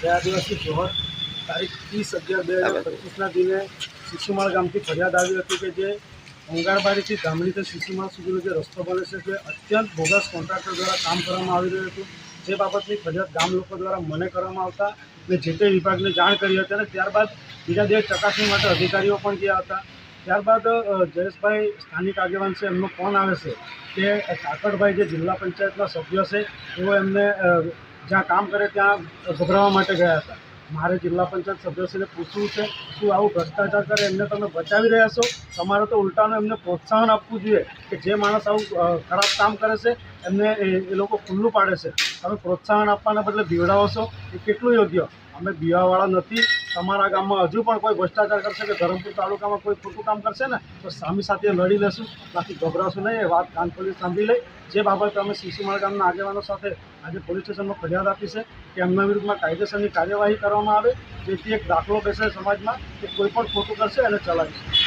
જય આદિવાસી જોહર તારીખ ત્રીસ અગિયાર બે હજાર પચીસના દિને શિશુમાળ ગામથી ફરિયાદ આવી હતી કે જે અંગારબારીથી ગામડીથી શિશુમાળ સુધીનો જે રસ્તો બને છે તે અત્યંત બોગસ કોન્ટ્રાક્ટર દ્વારા કામ કરવામાં આવી રહ્યું હતું જે બાબતની ફરિયાદ ગામ લોકો દ્વારા મને કરવામાં આવતા મેં જે તે વિભાગને જાણ કરી હતી અને ત્યારબાદ બીજા દિવસ ચકાસણી માટે અધિકારીઓ પણ ગયા હતા. ત્યારબાદ જયેશભાઈ સ્થાનિક આગેવાન છે એમનો ફોન આવે છે કે કાકડભાઈ જે જિલ્લા પંચાયતના સભ્ય છે એવો એમને જ્યાં કામ કરે ત્યાં ગભરાવા માટે ગયા હતા. મારે જિલ્લા પંચાયત સભ્યશ્રીને પૂછવું છે, શું આવું ભ્રષ્ટાચાર કરે, એમને તમે બચાવી રહ્યા છો? તમારે તો ઉલટાનું એમને પ્રોત્સાહન આપવું જોઈએ કે જે માણસ આવું ખરાબ કામ કરે છે, એમને એ એ લોકો ખુલ્લું પાડે છે. તમે પ્રોત્સાહન આપવાના બદલે બીવડાવો છો, એ કેટલું યોગ્ય? અમે બીવાવાળા નથી તમારા ગામમાં હજુ પણ કોઈ ભ્રષ્ટાચાર કરશે કે ધરમપુર તાલુકામાં કોઈ ખોટું કામ કરશે ને, તો સામી સાથે લડી લેશું. બાકી ગભરાશું નહીં, એ વાત કાન પોલીસ સાંભળી લઈ. જે બાબતે અમે સીસીમાળ ગામના આગેવાનો સાથે આજે પોલીસ સ્ટેશનમાં ફરિયાદ આપી છે કે એમના વિરુદ્ધમાં કાયદેસરની કાર્યવાહી કરવામાં આવે, જેથી એક દાખલો બેસે સમાજમાં કે કોઈ પણ ખોટું કરશે એને ચલાવીશું.